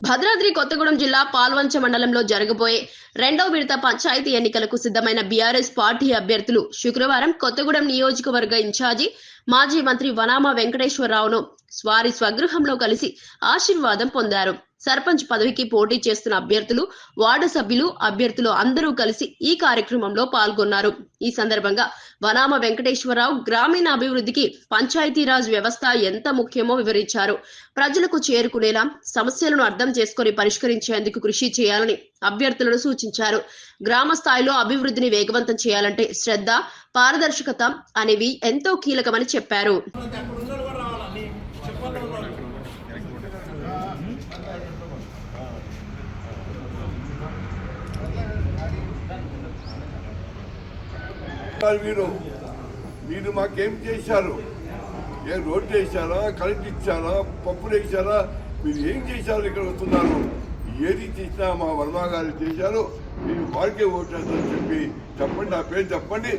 భద్రాద్రి కొత్తగూడెం జిల్లా పాల్వంచ మండలంలో జరగబోయే రెండో విడత పంచాయతీ ఎన్నికలకు సిద్ధమైన బీఆర్ఎస్ పార్టీ అభ్యర్థులు శుక్రవారం కొత్తగూడెం నియోజకవర్గ ఇన్ఛార్జి మాజీ మంత్రి వనామ వెంకటేశ్వరరావును వారి స్వగృహంలో కలిసి ఆశీర్వాదం పొందారు. సర్పంచ్ పదవికి పోటీ చేస్తున్న అభ్యర్థులు వార్డు సభ్యులు అభ్యర్థులు అందరూ కలిసి ఈ కార్యక్రమంలో పాల్గొన్నారు. ఈ సందర్భంగా వనామ వెంకటేశ్వరరావు గ్రామీణ అభివృద్ధికి పంచాయతీరాజ్ వ్యవస్థ ఎంత ముఖ్యమో వివరించారు. ప్రజలకు చేరుకునేలా సమస్యలను అర్థం చేసుకొని పరిష్కరించేందుకు కృషి చేయాలని అభ్యర్థులను సూచించారు. గ్రామ స్థాయిలో అభివృద్ధిని వేగవంతం చేయాలంటే శ్రద్ధ పారదర్శకత అనేవి ఎంతో కీలకమని చెప్పారు. మీరు. మీరు మాకేం చేశారు? ఏం రోడ్డు వేసారా కరెంట్ ఇచ్చారా? పప్పులు వేసారా మీరు ఏం చేశారు ఇక్కడ వస్తున్నారు? ఏది చేసినా మా వర్మ గారు చేశారు. మీరు వారికే ఓటేస్తారని చెప్పి చెప్పండి నా పేరు చెప్పండి.